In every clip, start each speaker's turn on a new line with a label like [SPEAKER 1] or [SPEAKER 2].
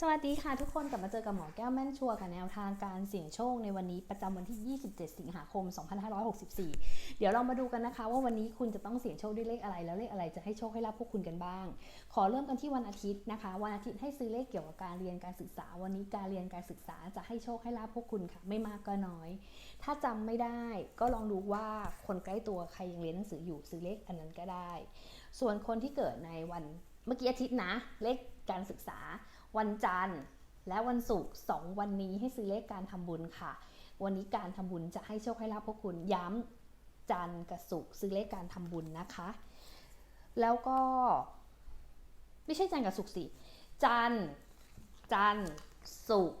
[SPEAKER 1] สวัสดีค่ะทุกคนกลับมาเจอกับหมอแก้วแม่นชัวร์กับแนวทางการเสี่ยงโชคในวันนี้ประจำวันที่ 27 สิงหาคม 2564 เดี๋ยวเรามาดูกันนะคะ ว่าวันนี้คุณจะต้องเสี่ยงโชคด้วยเลขอะไร แล้วเลขอะไรจะให้โชคให้ลาภพวกคุณกันบ้าง ขอเริ่มกันที่วันอาทิตย์นะคะ วันอาทิตย์ให้ซื้อเลขเกี่ยวกับการเรียนการศึกษา วันนี้การเรียนการศึกษาจะให้โชคให้ลาภพวกคุณค่ะ ไม่มากก็น้อย ถ้าจำไม่ได้ก็ลองดูว่าคนใกล้ตัวใครยังเรียนหนังสืออยู่ซื้อเลขอันนั้นก็ได้ ส่วนคนที่เกิดในวันเมื่อกี้อาทิตย์นะเลขการศึกษา วันจันทร์และวันศุกร์สองวันนี้ให้ซื้อเลขการทำบุญค่ะ วันนี้การทำบุญจะให้โชคให้ลาภพวกคุณย้ำจันทร์กับศุกร์ซื้อเลขการทำบุญนะคะ แล้วก็ไม่ใช่จันทร์กับศุกร์สิจันทร์จันทร์ศุกร์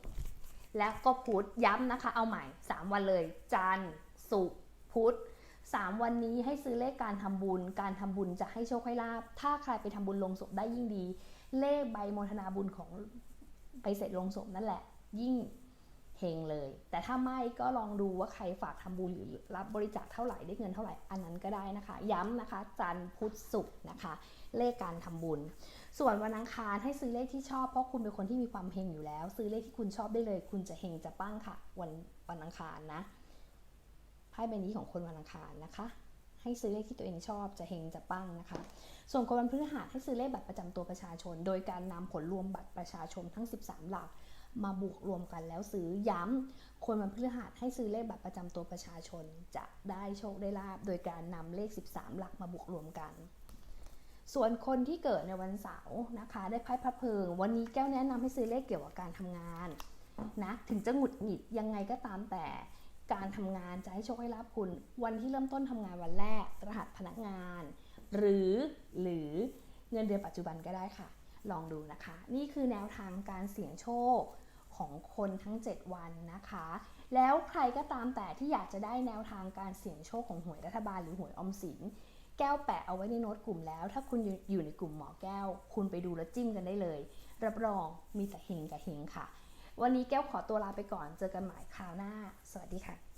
[SPEAKER 1] และก็พุธย้ำนะคะ เอาใหม่ 3 วันเลย จันทร์ศุกร์พุธ สามวันนี้ให้ซื้อเลขการทำบุญ การทำบุญจะให้โชคให้ลาภถ้าใครไปทำบุญลงศพได้ยิ่งดี เลขใบโมทนาบุญของไปเสร็จลงศพนั่นแหละ ยิ่งเฮงเลย แต่ถ้าไม่ก็ลองดูว่าใครฝากทำบุญหรือรับบริจาคเท่าไหร่ได้เงินเท่าไหร่อันนั้นก็ได้นะคะ ย้ำนะคะ จันทร์พุธศุกร์นะคะ เลขการทำบุญ ส่วนวันอังคารให้ซื้อเลขที่ชอบเพราะคุณเป็นคนที่มีความเฮงอยู่แล้ว ซื้อเลขที่คุณชอบได้เลย คุณจะเฮงจะปั้งค่ะ วันวันอังคารนะ ไพ่ใบนี้ของคนวันอังคารนะคะ ให้ซื้อเลขที่ตัวเองชอบจะเฮงจะปั้งนะคะ ส่วนคนวันพฤหัสให้ซื้อเลขบัตรประจำตัวประชาชน โดยการนำผลรวมบัตรประชาชนทั้ง 13 หลักมาบวกรวมกันแล้วซื้อย้ำคนวันพฤหัสให้ซื้อเลขบัตรประจำตัวประชาชน จะได้โชคได้ลาบ โดยการนำเลข 13 หลักมาบวกรวมกัน ส่วนคนที่เกิดในวันเสาร์นะคะ ได้ไพ่พระเพิง วันนี้แก้วแนะนำให้ซื้อเลขเกี่ยวกับการทำงานนะถึงจะหงุดหงิดยังไงก็ตามแต่ การทำงานจะให้โชคให้ลาบคุณ วันที่เริ่มต้นทำงานวันแรก รหัสพนักงาน หรือหรือเงินเดือนปัจจุบันก็ได้ค่ะ ลองดูนะคะ นี่คือแนวทางการเสี่ยงโชคของคนทั้ง 7 วันนะคะ แล้วใครก็ตามแต่ที่อยากจะได้แนวทางการเสี่ยงโชคของหวยรัฐบาลหรือหวยอมสิน แก้วแปะเอาไว้ในโน้ตกลุ่มแล้ว ถ้าคุณอยู่อยู่ในกลุ่มหมอแก้ว คุณไปดูแล้วจิ้มกันได้เลย รับรองมีแต่เฮงกับเฮงค่ะ วันนี้แก้วขอตัวลาไปก่อน เจอกันใหม่คราวหน้า สวัสดีค่ะ